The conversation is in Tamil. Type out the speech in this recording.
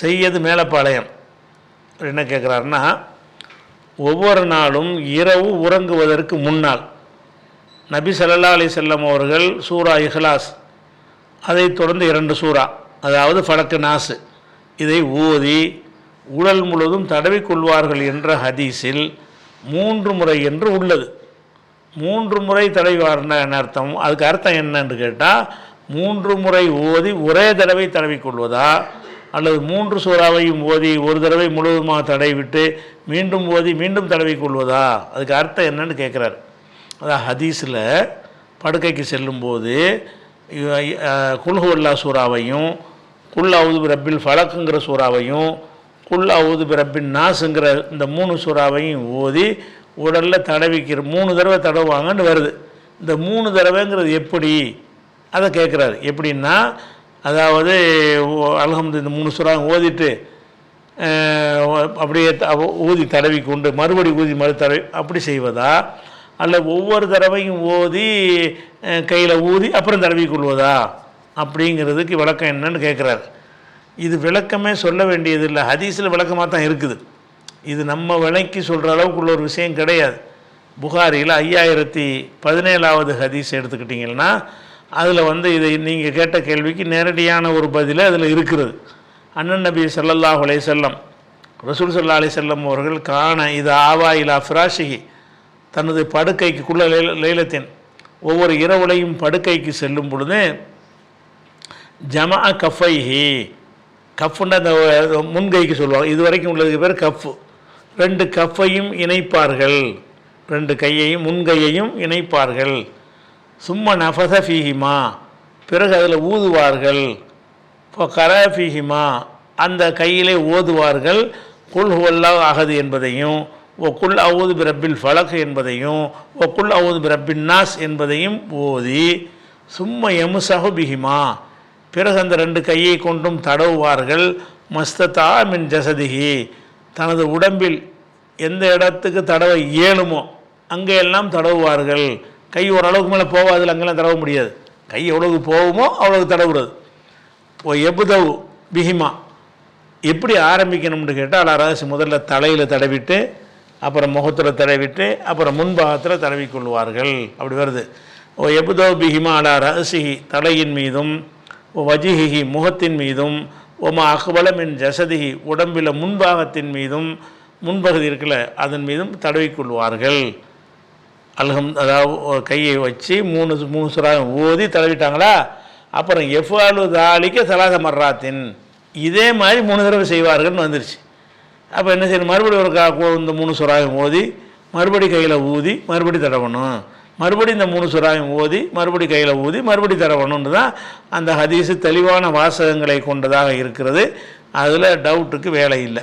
செய்யது மேலப்பாளையம். என்ன கேட்குறாருன்னா ஒவ்வொரு நாளும் இரவு உறங்குவதற்கு முன்னால் நபி சல்லா அலி செல்லம் அவர்கள் சூரா இஹ்லாஸ் அதைத் தொடர்ந்து இரண்டு சூரா அதாவது ஃபலக்கு நாசு இதை ஓதி உடல் முழுவதும் தடவிக்கொள்வார்கள் என்ற ஹதீஸில் மூன்று முறை என்று உள்ளது. மூன்று முறை தடவிவார்னா என்ன அர்த்தம்? அதுக்கு அர்த்தம் என்னன்னு கேட்டால் மூன்று முறை ஓதி ஒரே தடவை தடவிக்கொள்வதா அல்லது மூன்று சூறாவையும் ஓதி ஒரு தடவை முழுவதுமாக தடைவிட்டு மீண்டும் ஓதி மீண்டும் தடவிக்கொள்வதா அதுக்கு அர்த்தம் என்னன்னு கேட்குறாரு அதான் ஹதீஸில் படுக்கைக்கு செல்லும்போது குல்ஹுல்லா சூறாவையும் குல் அவுது ரப்பில் ஃபலக்குங்கிற சூறாவையும் குல் அவுது ரப்பின் நாஸுங்கிற இந்த மூணு சூறாவையும் ஓதி உடலில் தடவிக்கிற மூணு தடவை தடவுவாங்கன்னு வருது. இந்த மூணு தடவைங்கிறது எப்படி? அதை கேட்குறாரு எப்படின்னா அதாவது அலகம்து இந்த மூணு சூறா ஓதிட்டு அப்படியே த- ஊதி தடவி கொண்டு மறுபடி ஊதி மறு தடவி அப்படி செய்வதா? அல்ல ஒவ்வொரு தடவையும் ஓதி கையில் ஊதி அப்புறம் தடவி கொள்வதா? அப்படிங்கிறதுக்கு விளக்கம் என்னன்னு கேட்குறாரு இது விளக்கமே சொல்ல வேண்டியதில்லை ஹதீஸில் விளக்கமாக தான் இருக்குது. இது நம்ம விலைக்கு சொல்கிற அளவுக்குள்ள ஒரு விஷயம் கிடையாது. புகாரியில் ஐயாயிரத்தி பதினேழாவது ஹதீஸ் எடுத்துக்கிட்டிங்கன்னா அதில் வந்து இதை நீங்கள் கேட்ட கேள்விக்கு நேரடியான ஒரு பதில் அதில் இருக்கிறது. அண்ணன் நபி சல்லல்லாஹ் அலைஹி செல்லம் ரசூல் சல்லா அலி செல்லம் அவர்கள் காண இது ஆவா இலா ஃபிராஷிகி தனது படுக்கைக்குள்ள லைல லைலத்தின் ஒவ்வொரு இரவுலையும் படுக்கைக்கு செல்லும் பொழுது ஜமா கஃபைஹி கஃப்புன்னு அந்த முன்கைக்கு சொல்லுவாங்க. இது வரைக்கும் உள்ளதுக்கு பேர் கஃப். ரெண்டு கஃப்பையும் இணைப்பார்கள். ரெண்டு கையையும் முன்கையையும் இணைப்பார்கள். சும்மா நஃபத ஃபீஹிமா. பிறகு அதில் ஊதுவார்கள். இப்போ கரஃபீஹிமா அந்த கையிலே ஓதுவார்கள். குல் ஹுவல்லா அகது என்பதையும் ஒ குல் அவுது பிரபில் ஃபலக் என்பதையும் ஒ குல் அவுது பிரபின் நாஸ் என்பதையும் ஓதி சும்மா எமுசஹு பிஹிமா. பிறகு அந்த ரெண்டு கையை கொண்டும் தடவுவார்கள். மஸ்ததா மின் ஜசதிகி தனது உடம்பில் எந்த இடத்துக்கு தடவை இயலுமோ அங்கே எல்லாம் தடவுவார்கள். கை ஓரளவுக்கு மேலே போகாதுல அங்கெல்லாம் தடவ முடியாது. கை எவ்வளவுக்கு போகுமோ அவ்வளவுக்கு தடவுறது. ஓ எபுதவு பிஹிமா எப்படி ஆரம்பிக்கணும்னு கேட்டால் அரசு முதல்ல தலையில் தடவிட்டு அப்புறம் முகத்தில் தடவிட்டு அப்புறம் முன்பாகத்தில் தடவிக்கொள்வார்கள். அப்படி வருது. ஓ எபுதோ பிஹிமா அலா ரகசிஹி தலையின் மீதும் ஓ வஜிஹிஹி முகத்தின் மீதும் ஒமா அக்பலமின் ஜசதிஹி உடம்பில் முன்பாகத்தின் மீதும் முன்பகுதி இருக்கல அதன் மீதும் தடவிக்கொள்வார்கள். அல்ஹம் அதாவது கையை வச்சு மூணு மூணு சுராகம் ஓதி தடவிட்டாங்களா? அப்புறம் எஃபாலு தாலிக்க சலாக மர்ராத்தின். இதே மாதிரி மூணு தடவை செய்வார்கள்னு வந்துருச்சு. அப்போ என்ன செய்யணும்? மறுபடியும் ஒரு கா இந்த மூணு சுராகம் ஓதி மறுபடி கையில் ஊதி மறுபடி தடவணும். மறுபடி இந்த மூணு சுராயம் ஓதி மறுபடி கையில் ஊதி மறுபடி தடவணும்னு தான் அந்த ஹதீஸு தெளிவான வாசகங்களை கொண்டதாக இருக்கிறது. அதில் டவுட்டுக்கு வேலை இல்லை.